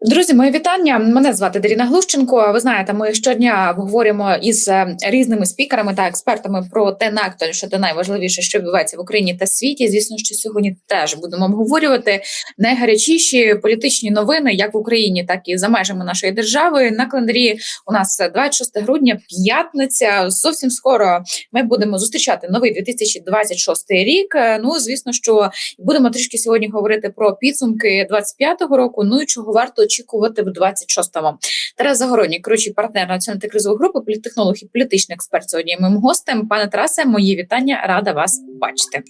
Друзі, моє вітання. Мене звати Даріна Глущенко. Ви знаєте, ми щодня обговорюємо із е, різними спікерами та експертами про те найактуальніше та найважливіше, що відбувається в Україні та світі. Звісно, що сьогодні теж будемо обговорювати найгарячіші політичні новини, як в Україні, так і за межами нашої держави. На календарі у нас 26 грудня, п'ятниця. Зовсім скоро ми будемо зустрічати новий 2026 рік. Е, Ну, звісно, що будемо трішки сьогодні говорити про підсумки 25-го року. Ну і чого варто очікувати в 26-му. Тарас Загородній, керуючий партнер національної антикризової групи, політтехнолог і політичний експерт сьогодні моїм гостем. Пане Тарасе, мої вітання, рада вас бачити.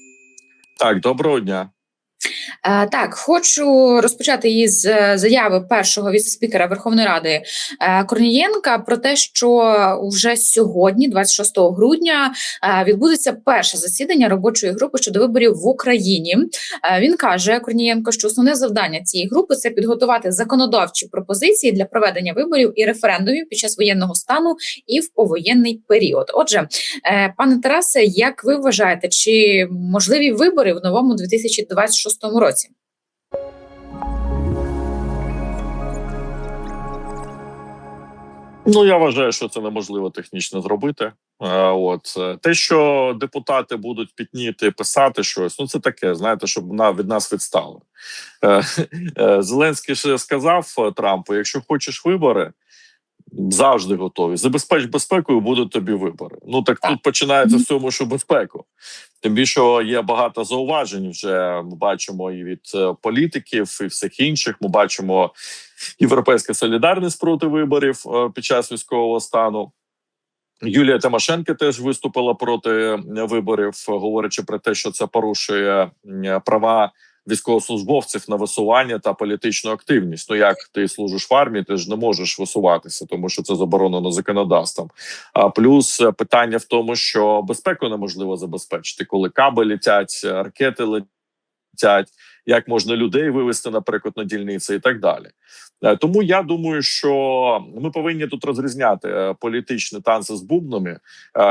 Так, доброго дня. Е, Так, хочу розпочати із е, заяви першого віце-спікера Верховної Ради е, Корнієнка про те, що вже сьогодні, 26 грудня, відбудеться перше засідання робочої групи щодо виборів в Україні. Він каже Корнієнко, що основне завдання цієї групи це підготувати законодавчі пропозиції для проведення виборів і референдумів під час воєнного стану і в повоєнний період. Отже, пане Тарасе, як ви вважаєте, чи можливі вибори в новому 2026 році? Ну я вважаю, що це неможливо технічно зробити. Е, От е, те, що депутати будуть пітніти, писати щось, ну це таке, знаєте, щоб на від нас відстали. Е, Зеленський ще сказав Трампу: якщо хочеш вибори, завжди готові. Забезпеч безпекою, будуть тобі вибори. Ну так тут починається в цьому, що безпеку. Тим більше є багато зауважень. Вже ми бачимо і від е, політиків, і всіх інших. Ми бачимо європейська солідарність проти виборів е, під час військового стану. Юлія Тимошенко теж виступила проти е, виборів, говорячи про те, що це порушує права військовослужбовців на висування та політичну активність. Ну як ти служиш в армії, ти ж не можеш висуватися, тому що це заборонено законодавством. А плюс е, питання в тому, що безпеку неможливо забезпечити, коли каби летять, е, ракети летять. Як можна людей вивести, наприклад, на дільниці і так далі. Е, Тому я думаю, що ми повинні тут розрізняти політичні танці з бубнами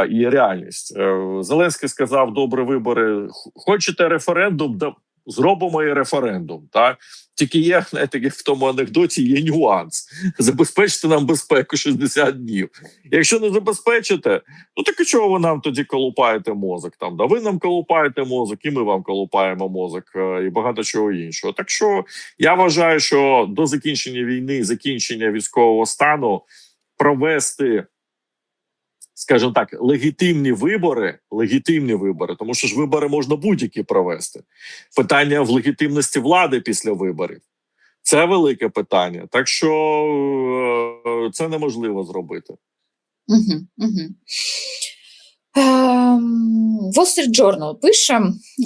і реальність. Зеленський сказав: добре вибори. Хочете референдум? Зробимо і референдум. Так тільки є знаєте, в тому анекдоті. Є нюанс. Забезпечте нам безпеку 60 днів. Якщо не забезпечите, ну так і чого ви нам тоді колупаєте мозок? Там да ви нам колупаєте мозок, і ми вам колупаємо мозок, е, і багато чого іншого. Так що я вважаю, що до закінчення війни, закінчення військового стану провести, скажімо так, легітимні вибори, легітимні вибори, тому що ж вибори можна будь-які провести. Питання в легітимності влади після виборів. Це велике питання. Так що е, це неможливо зробити. Угу, угу. Ем, Wall Street Journal пише,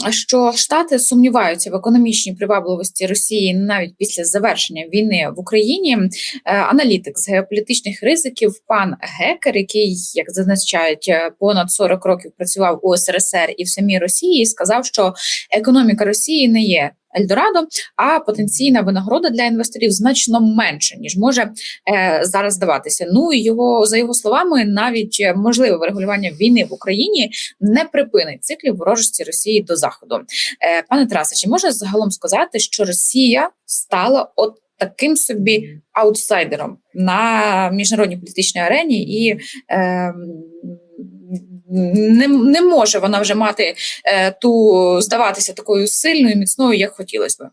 що Штати сумніваються в економічній привабливості Росії навіть після завершення війни в Україні. Е, Аналітик з геополітичних ризиків пан Гекер, який, як зазначають, е, понад 40 років працював у СРСР і в самій Росії, сказав, що економіка Росії не є Ельдорадо, а потенційна винагорода для інвесторів значно менше ніж може е, зараз здаватися. Ну і його за його словами, навіть е, можливе врегулювання війни в Україні не припинить циклів ворожості Росії до заходу. Е, пане Тарасе, чи можна загалом сказати, що Росія стала от таким собі аутсайдером на міжнародній політичній арені і е, не, не може вона вже мати е, ту здаватися такою сильною, міцною, як хотілося би.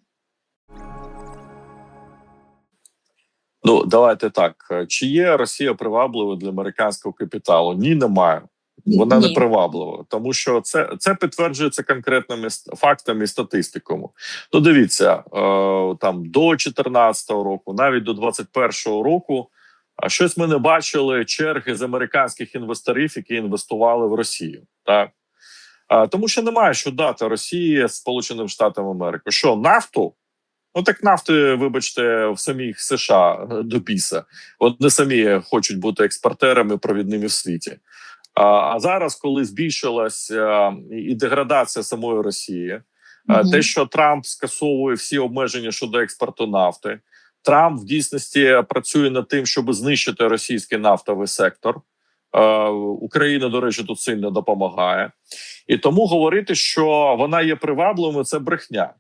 Ну давайте так. Чи є Росія привабливою для американського капіталу? Ні, немає. Вона Ні. не приваблива, тому що це це підтверджується конкретними фактами і статистиками. Ну, дивіться, е, там до 2014 року, навіть до 2021 року, а щось ми не бачили черги з американських інвесторів, які інвестували в Росію. Так а, тому що немає що дати Росії Сполученим Штатам Америки. Що нафту? Ну так нафти, вибачте, в самих США е, до біса. Вони самі хочуть бути експортерами провідними в світі. А, а зараз, коли збільшилася і деградація самої Росії, а, те, що Трамп скасовує всі обмеження щодо експорту нафти, Трамп в дійсності працює над тим, щоб знищити російський нафтовий сектор. Е, Україна, до речі, тут сильно допомагає, і тому говорити, що вона є привабливою, це брехня.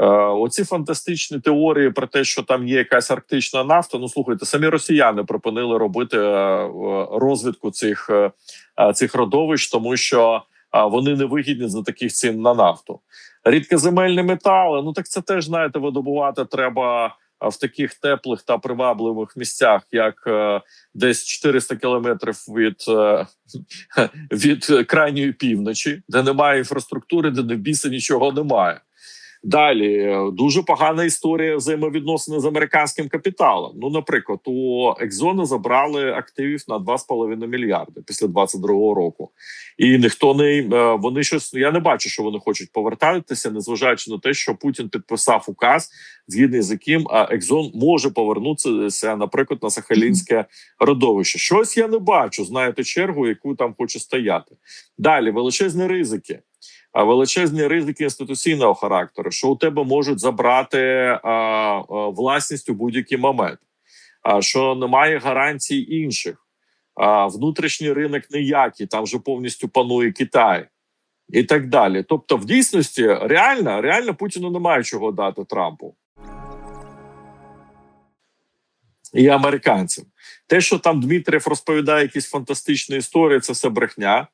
Е, Оці фантастичні теорії про те, що там є якась арктична нафта. Ну слухайте, самі росіяни припинили робити е, розвідку цих, цих родовищ, тому що вони не вигідні за таких цін на нафту. Рідкоземельні метали. Ну так це теж знаєте, видобувати треба в таких теплих та привабливих місцях, як е, десь 400 кілометрів від, е, від крайньої півночі, де немає інфраструктури, де в біса нічого немає. Далі е, дуже погана історія взаємовідносини з американським капіталом. Ну, наприклад, у Екзона забрали активів на 2,5 мільярди після 22-го року, і ніхто не е, вони щось. Я не бачу, що вони хочуть повертатися, незважаючи на те, що Путін підписав указ, згідно з яким Екзон може повернутися, наприклад, на Сахалінське родовище. Щось я не бачу. Знаєте, чергу, яку там хоче стояти. Далі величезні ризики. Величезні ризики інституційного характеру, що у тебе можуть забрати власність у будь-який момент, а що немає гарантій інших, внутрішній ринок ніякий, там вже повністю панує Китай і так далі. Тобто, в дійсності реально, реально Путіну немає чого дати Трампу. І американцям. Те, що там Дмитрів розповідає якісь фантастичні історії, це все брехня.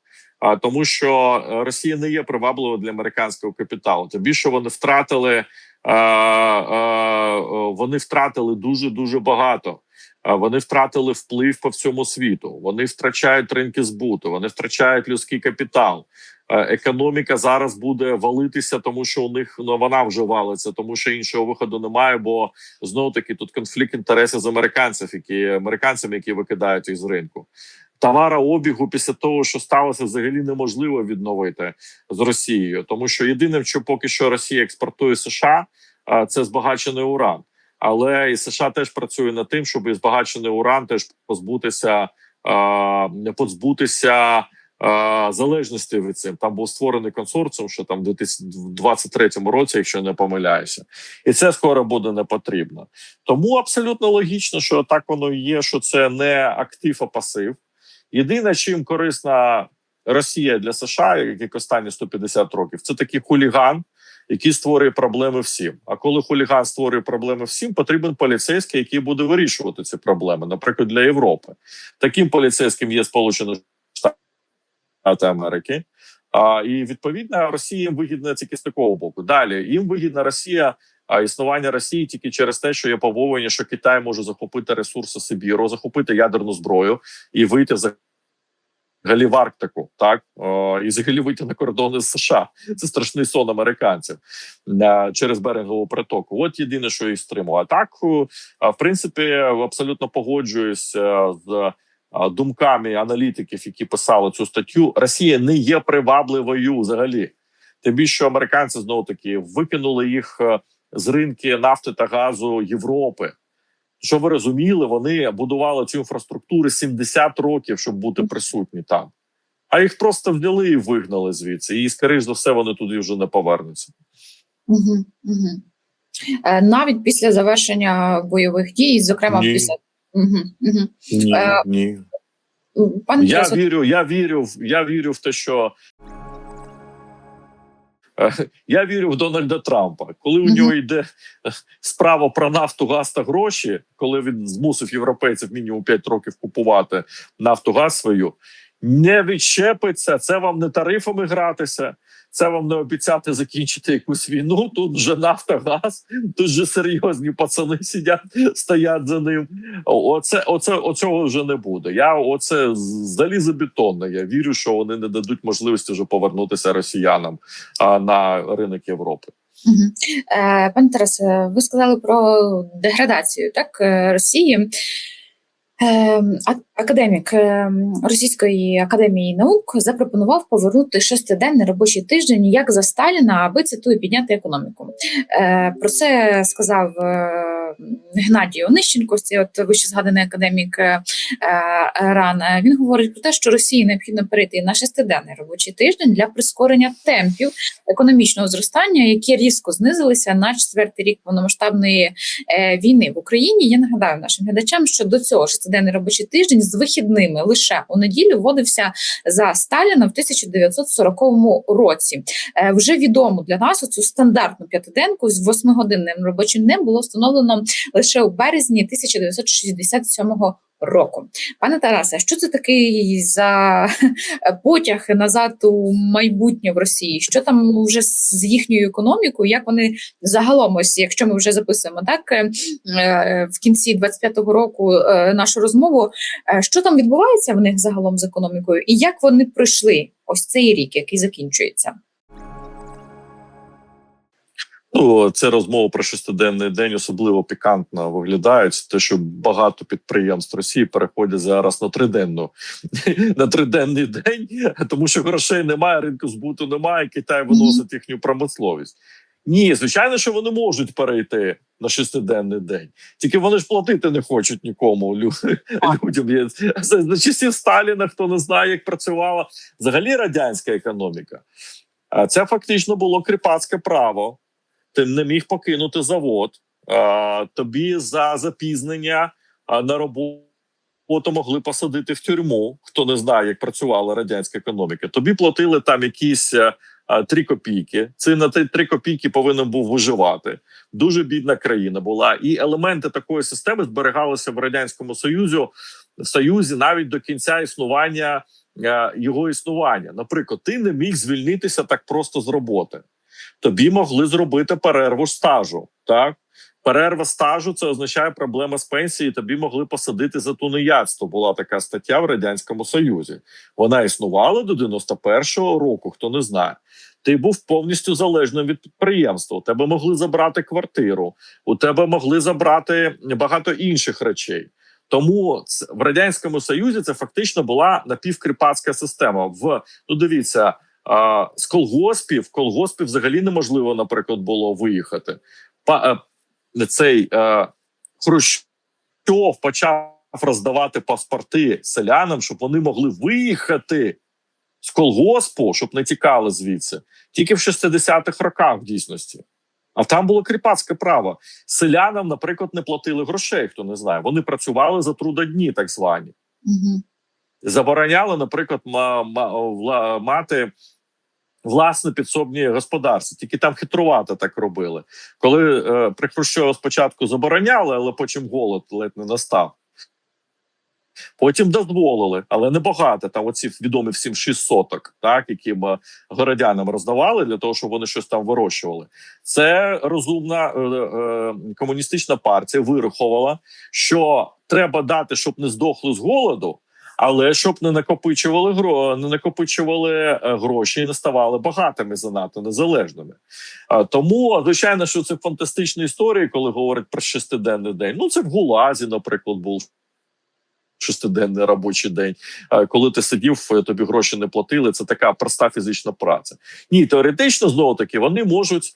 А тому, що е, Росія не є привабливою для американського капіталу. Тим більше вони втратили е, е, вони втратили дуже дуже багато. Вони втратили вплив по всьому світу. Вони втрачають ринки збуту, вони втрачають людський капітал. Економіка зараз буде валитися, тому що у них ну вона вже валиться, тому що іншого виходу немає. Бо знову таки тут конфлікт інтересів з американців, які американцями, які викидають їх з ринку товарообігу після того, що сталося, взагалі неможливо відновити з Росією, тому що єдине, що поки що Росія експортує США, це збагачений уран. Але і США теж працює над тим, щоб і збагачений уран теж позбутися, не позбутися. Залежності від цим там був створений консорціум, що там в 2023 році, якщо не помиляюся, і це скоро буде не потрібно. Тому абсолютно логічно, що так воно і є, що це не актив, а пасив. Єдине, чим корисна Росія для США, як останні 150 років, це такий хуліган, який створює проблеми всім. А коли хуліган створює проблеми всім, потрібен поліцейський, який буде вирішувати ці проблеми, наприклад, для Європи. Таким поліцейським є Сполучені Штати Америки. А, і відповідно Росія їм вигідна тільки з такого боку. Далі їм вигідна Росія. А існування Росії тільки через те, що є побоювання, що Китай може захопити ресурси Сибіру, захопити ядерну зброю і вийти за взагалі в Арктику, так О, і взагалі вийти на кордони з США. Це страшний сон американців е, через берегову притоку. От єдине, що їх стримує. А так, е, в принципі, абсолютно погоджуюсь е, з е, думками аналітиків, які писали цю статтю. Росія не є привабливою взагалі. Тим більше американці знову таки викинули їх е, з ринки нафти та газу Європи. Що ви розуміли, вони будували цю інфраструктуру 70 років, щоб бути присутні там. А їх просто взяли і вигнали звідси. І, скоріш за все, вони туди вже не повернуться. Угу, угу. Навіть після завершення бойових дій, зокрема Ні. після. Угу, угу. Ні, Е, ні. Пане Я вірю, я вірю, я вірю в те, що. Я вірю в Дональда Трампа. Коли у нього йде е, справа про нафту, газ та гроші, коли він змусив європейців мінімум 5 років купувати нафту газ свою, не відщепиться. Це вам не тарифами гратися. Це вам не обіцяти закінчити якусь війну. Тут вже нафта, газ, тут вже серйозні пацани сидять, стоять за ним. Оце, оце, оцього вже не буде. Я оце залізобетонно. Я вірю, що вони не дадуть можливості вже повернутися росіянам на ринок Європи. Е, Пане Тарасе, ви сказали про деградацію так, е, Росії. Е, а- Академік е, Російської академії наук запропонував повернути шестиденний робочий тиждень як за Сталіна, аби цитую підняти економіку. Е, Про це сказав Геннадій Онищенко, це от вище згаданий академік е, е, РАН. Він говорить про те, що Росії необхідно перейти на шестиденний робочий тиждень для прискорення темпів економічного зростання, які різко знизилися на четвертий рік повномасштабної е, війни в Україні. Я нагадаю нашим глядачам, що до цього шестиденний робочий тиждень з вихідними лише у неділю вводився за Сталіна в 1940 році. Вже відомо для нас цю стандартну п'ятиденку з восьмигодинним робочим днем було встановлено лише у березні 1967 року. Пане Тарасе, що це такий за потяг назад у майбутнє в Росії? Що там вже з їхньою економікою? Як вони загалом, ось якщо ми вже записуємо так е, е, в кінці 25-го року е, нашу розмову, що там відбувається в них загалом з економікою, і як вони пройшли ось цей рік, який закінчується? Ну, це розмова про шестиденний день особливо пікантно виглядає. Це те, що багато підприємств Росії переходять зараз на триденну на триденний день, тому що грошей немає, ринку збуту немає. Китай виносить їхню промисловість. Ні, звичайно, що вони можуть перейти на шестиденний день. Тільки вони ж платити не хочуть нікому. Людям є за часів Сталіна, хто не знає, як працювала взагалі радянська економіка. А це фактично було кріпацьке право ти не міг покинути завод. Тобі за запізнення на роботу могли посадити в тюрму. Хто не знає, як працювала радянська економіка. Тобі платили там якісь три копійки. Це на ті три копійки повинен був виживати. Дуже бідна країна була, і елементи такої системи зберігалися в радянському союзі в союзі навіть до кінця існування його існування. Наприклад, ти не міг звільнитися так просто з роботи тобі могли зробити перерву стажу. Так, перерва стажу це означає проблема з пенсії. Тобі могли посадити за тунеядство. Була така стаття в радянському союзі. Вона існувала до 91-го року. Хто не знає. Ти був повністю залежним від підприємства. У тебе могли забрати квартиру, у тебе могли забрати багато інших речей. Тому в радянському союзі це фактично була напівкріпацька система. В ну дивіться, а, з колгоспів колгоспів взагалі неможливо, наприклад, було виїхати. Па, е, цей е, Хрущов почав роздавати паспорти селянам, щоб вони могли виїхати з колгоспу, щоб не тікали звідси, тільки в 60-х роках в дійсності. А там було кріпацьке право. Селянам, наприклад, не платили грошей, хто не знає. Вони працювали за трудодні, так звані Угу. Забороняли, наприклад, ма, ма, мати власне підсобні господарства. Тільки там хитрувато так робили. Коли е, при Хрущові спочатку забороняли, але потім голод ледь не настав. Потім дозволили, але не багато. Там оці відомі всім шість соток, так яким е, городянам роздавали для того, щоб вони щось там вирощували. Це розумна е, е, комуністична партія вирахувала, що треба дати, щоб не здохли з голоду, але щоб не накопичували гро, не накопичували е, гроші і не ставали багатими занадто незалежними. Тому, звичайно, що це фантастичні історії, коли говорять про шестиденний день. Ну це в Гулазі, наприклад, був. Шестиденний робочий день, коли ти сидів, е, тобі гроші не платили. Це така проста фізична праця. Ні, теоретично знову таки вони можуть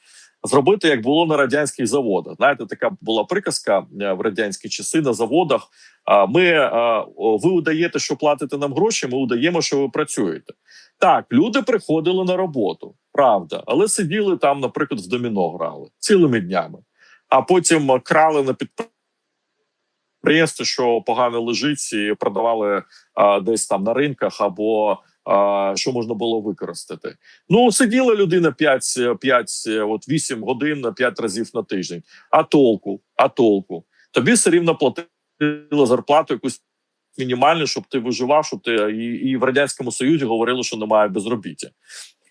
зробити, як було на радянських заводах. Знаєте, така була приказка е, в радянські часи на заводах. Ми е, ви удаєте, що платите нам гроші. Ми удаємо, що ви працюєте. Так, люди приходили на роботу, правда, але сиділи там, наприклад, в доміно грали цілими днями, а потім крали на підприємстві, що погано лежить, і продавали а, десь там на ринках або що можна було використати. Ну сиділа людина 5, 5 от 8 годин на 5 разів на тиждень. А толку, а толку. Тобі все рівно платили зарплату якусь мінімальну, щоб ти виживав, щоб ти і, і в радянському союзі говорили, що немає безробіття.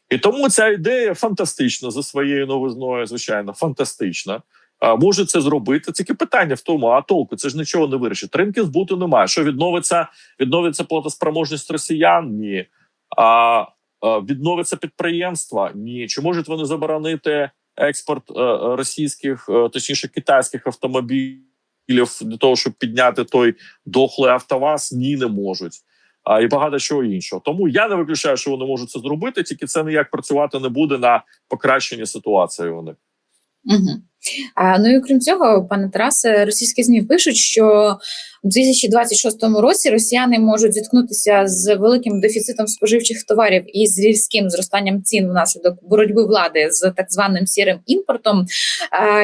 І тому ця ідея фантастична за своєю новизною, звичайно, фантастична. А, може це зробити. Тільки питання в тому, а толку це ж нічого не вирішить. Ринки збуту немає. Що відновиться, відновиться платоспроможність росіян? Ні. А, відновиться підприємства? Ні. Чи можуть вони заборонити експорт е, е, російських, е, точніше китайських автомобілів для того, щоб підняти той дохлий автоваз? Ні, не можуть. А і багато чого іншого. Тому я не виключаю, що вони можуть це зробити, тільки це ніяк працювати не буде на покращення ситуації. Вони Угу. Ну і крім цього, пане Тарасе, російські змі пишуть, що у 2026 році росіяни можуть зіткнутися з великим дефіцитом споживчих товарів і з різким зростанням цін внаслідок боротьби влади з так званим сірим імпортом.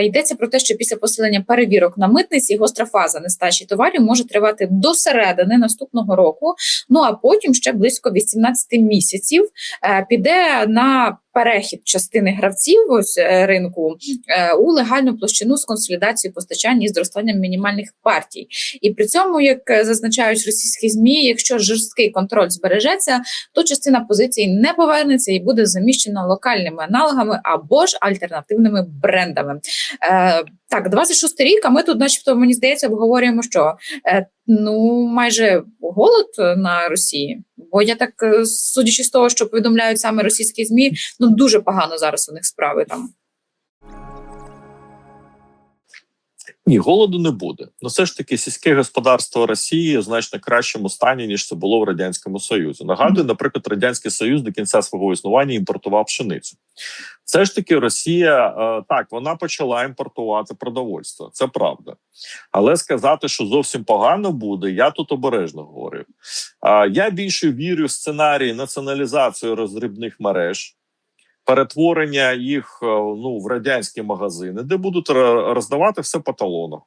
Йдеться про те, що після посилення перевірок на митниці гостра фаза нестачі товарів може тривати до середини наступного року. Ну а потім ще близько 18 місяців е, піде на перехід частини гравців ось е, ринку е, у легальну площину з консолідацією постачання і зростанням мінімальних партій. І при цьому, як е, зазначають російські змі, якщо жорсткий контроль збережеться, то частина позицій не повернеться і буде заміщена локальними аналогами або ж альтернативними брендами. Е, так, 26 рік. А ми тут, начебто, мені здається, обговорюємо, що е, ну майже голод на Росії. Бо я так, е, судячи з того, що повідомляють саме російські змі, ну дуже погано зараз у них справи там. Ні, голоду не буде. Ну все ж таки, сільське господарство Росії в значно кращому стані ніж це було в радянському Союзі. Нагадую, наприклад, радянський союз до кінця свого існування імпортував пшеницю. Все ж таки, Росія е, так вона почала імпортувати продовольство. Це правда, але сказати, що зовсім погано буде, я тут обережно говорив. А я більше вірю в сценарій націоналізації роздрібних мереж. Перетворення їх е, ну в радянські магазини, де будуть роздавати все по талонах.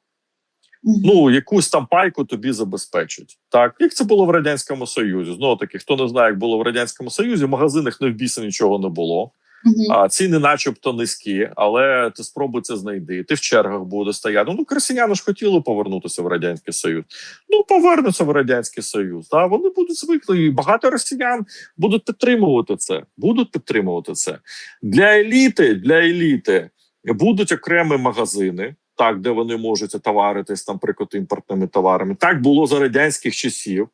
Ну якусь там пайку тобі забезпечать. Так як це було в радянському союзі? Знову таки, хто не знає, як було в радянському союзі, в магазинах не в біса нічого не було. Мгм. А ціни, начебто, низькі, але ти спробуй це знайти. Ти в чергах буде стояти. Ну, красіяни ж хотіли повернутися в радянський союз. Ну повернуться в радянський союз. Да, вони будуть звикли. І багато росіян будуть підтримувати це. Будуть підтримувати це для еліти. Для еліти будуть окремі магазини. Так, де вони можуть товаритись, там, наприклад, імпортними товарами. Так було за радянських часів.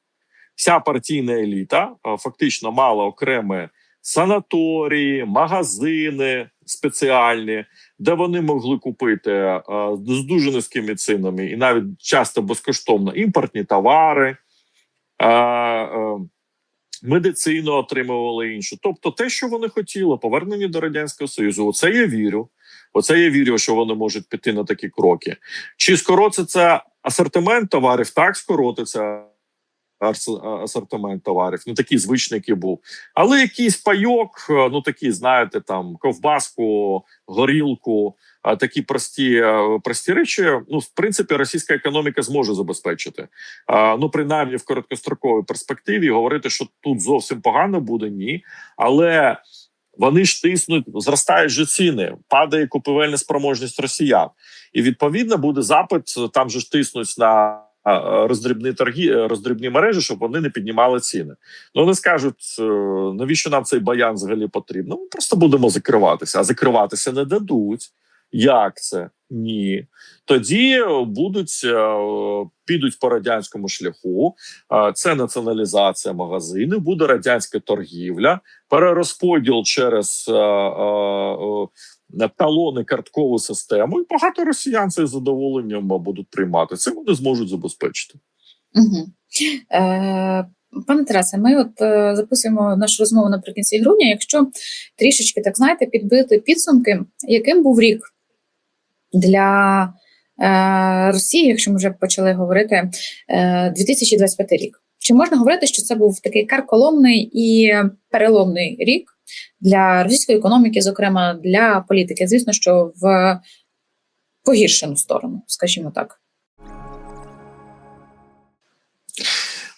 Вся партійна еліта фактично мала окреме санаторії, магазини спеціальні, де вони могли купити е, з дуже низькими цінами і навіть часто безкоштовно імпортні товари, е, е, медицину отримували іншу. Тобто, те, що вони хотіли, повернені до радянського союзу. Оце я вірю. Оце я вірю, що вони можуть піти на такі кроки. Чи скоротиться асортимент товарів? Так, скоротиться асортимент товарів, ну такий звичний, який був. Але якийсь пайок, е, ну такі, знаєте, там ковбаску, горілку, а такі прості, е, прості речі. Ну, в принципі, російська економіка зможе забезпечити. Ну, принаймні в короткостроковій перспективі говорити, що тут зовсім погано буде, ні. Але вони ж тиснуть, зростають же ціни, падає купівельна спроможність росіян, і відповідно буде запит. Там же ж тиснуть на роздрібні торги, роздрібні мережі, щоб вони не піднімали ціни. Ну вони скажуть, е, навіщо нам цей баян взагалі потрібно? Ми просто будемо закриватися, а закриватися не дадуть. Як це? Ні. Тоді будуть е, підуть по радянському шляху. Е, Це націоналізація магазинів, буде радянська торгівля, перерозподіл через е, е, е, талони карткову систему. І багато росіян це задоволенням будуть приймати. Це вони зможуть забезпечити. Угу. Е, пане Тарасе, ми от е, записуємо нашу розмову наприкінці грудня. Якщо трішечки, так знаєте, підбити підсумки, яким був рік для е, Росії, якщо ми вже почали говорити, е, 2025 рік. Чи можна говорити, що це був такий карколомний і переломний рік для російської економіки, зокрема для політики? Звісно, що в погіршену сторону, скажімо так.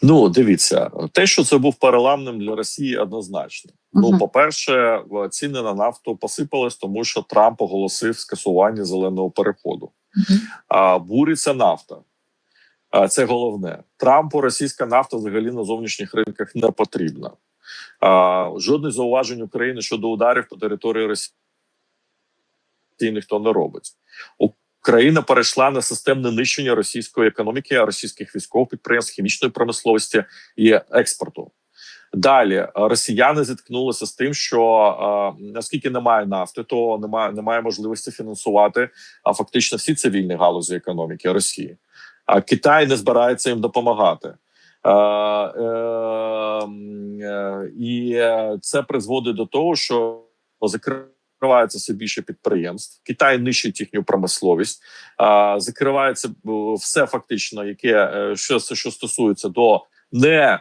Ну, дивіться, те, що це був переламним для Росії, однозначно. Ну, по-перше, ціни на нафту посипались, тому що Трамп оголосив скасування зеленого переходу. Мгм. А буриться нафта. А це головне. Трампу російська нафта взагалі на зовнішніх ринках не потрібна. А, жодних зауважень України щодо ударів по території Росії ніхто не робить. Україна перейшла на системне нищення російської економіки, російських військових підприємств, хімічної промисловості і експорту. Далі росіяни зіткнулися з тим, що наскільки немає нафти, то немає, немає можливості фінансувати а фактично всі цивільні галузі економіки Росії. А Китай не збирається їм допомагати. Е, е, е, і е, це призводить до того, що закривається все більше підприємств. Китай нищить їхню промисловість, а, закривається е, все фактично, яке е, що, що стосується до не е,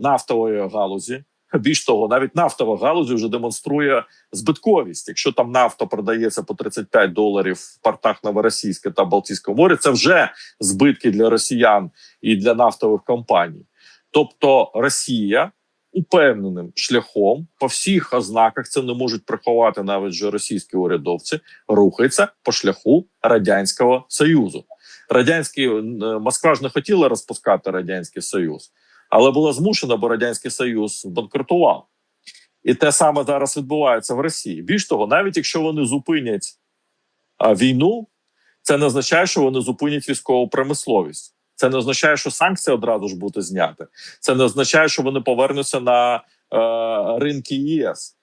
нафтової галузі. Більш того, навіть нафтова галузь вже демонструє збитковість. Якщо там нафта продається по 35 доларів в портах Новоросійська та Балтійського моря, це вже збитки для росіян і для нафтових компаній. Тобто Росія упевненим шляхом по всіх ознаках це не можуть приховати навіть вже російські урядовці, рухається по шляху радянського союзу. Радянський е, Москва ж не хотіла розпускати радянський союз, але була змушена, бо радянський союз банкрутував. І те саме зараз відбувається в Росії. Більш того, навіть якщо вони зупинять війну, це не означає, що вони зупинять військову промисловість. Це не означає, що санкції одразу ж будуть зняти. Це не означає, що вони повернуться на е, ринки ЄС.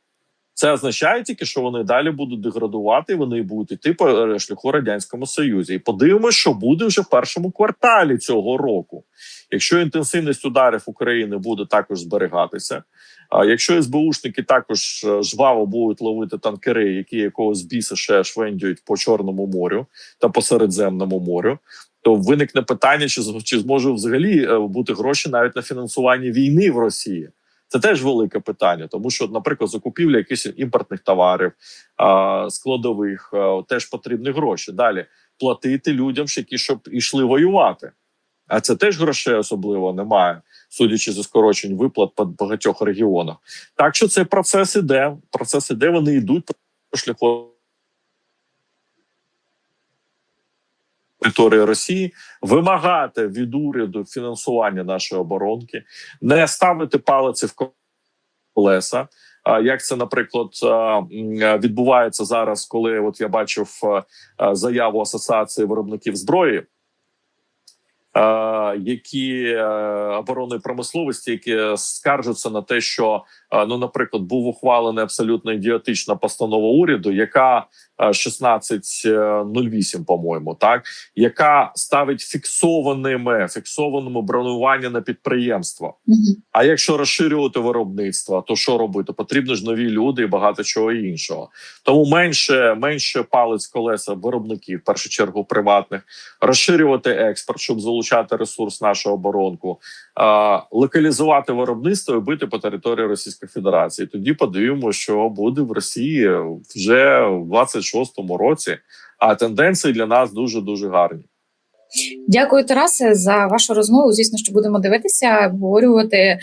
Це означає тільки, що вони далі будуть деградувати, вони будуть йти по е, шляху радянському союзі. І подивимося, що буде вже в першому кварталі цього року. Якщо інтенсивність ударів України буде також зберігатися, а якщо СБУшники також е, жваво будуть ловити танкери, які якогось біса ще швендюють по Чорному морю та по Середземному морю, то виникне питання, чи чи зможе взагалі е, бути гроші навіть на фінансування війни в Росії. Це теж велике питання, тому що, наприклад, закупівля якихось імпортних товарів, складових теж потрібні гроші. Далі платити людям, які щоб ішли воювати. А це теж грошей особливо немає, судячи зі скорочень виплат по багатьох регіонах. Так що цей процес іде. Процес іде, вони йдуть по шляху території Росії, вимагати від уряду фінансування нашої оборонки, не ставити палиці в колеса. Як це, наприклад, відбувається зараз, коли от я бачив заяву Асоціації виробників зброї, які е, оборонної промисловості, які скаржаться на те, що ну, наприклад, був ухвалений абсолютно ідіотична постанова уряду, яка 1608, по-моєму, так яка ставить фіксованими фіксованими бронювання на підприємства. Mm -hmm. А якщо розширювати виробництво, то що робити? Потрібно ж нові люди і багато чого іншого. Тому менше менше палець колеса виробників, в першу чергу приватних, розширювати експорт, щоб залучати ресурс нашого оборонку, локалізувати виробництво і бити по території Російської Федерації. Тоді подивимося, що буде в Росії вже 26 2026 році. А тенденції для нас дуже дуже гарні. Дякую, Тарасе, за вашу розмову. Звісно, що будемо дивитися, обговорювати, е,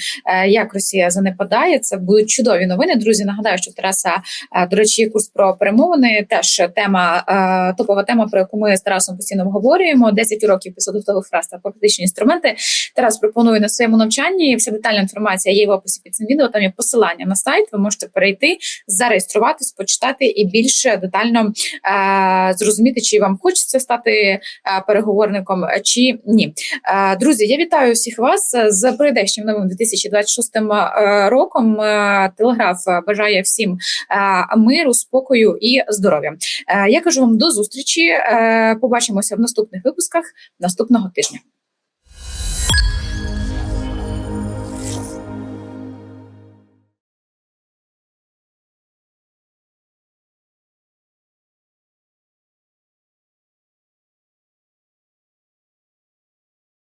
як Росія занепадає. Це будуть чудові новини. Друзі, нагадаю, що Тараса, е, до речі, є курс про перемовини. Теж тема е, топова тема, про яку ми з Тарасом постійно обговорюємо. 10 уроків підсудових фраз та практичні інструменти. Тарас пропонує на своєму навчанні. Вся детальна інформація є в описі під цим відео. Там є посилання на сайт. Ви можете перейти, зареєструватись, почитати і більше детально зрозуміти, чи вам хочеться стати е, переговорником е, чи ні. Е, Друзі, я вітаю всіх вас з прийдешнім новим 2026 е, роком. Е, Телеграф е, бажає всім е, миру, спокою і здоров'я. Е, Я кажу вам до зустрічі. Е, Побачимося в наступних випусках наступного тижня.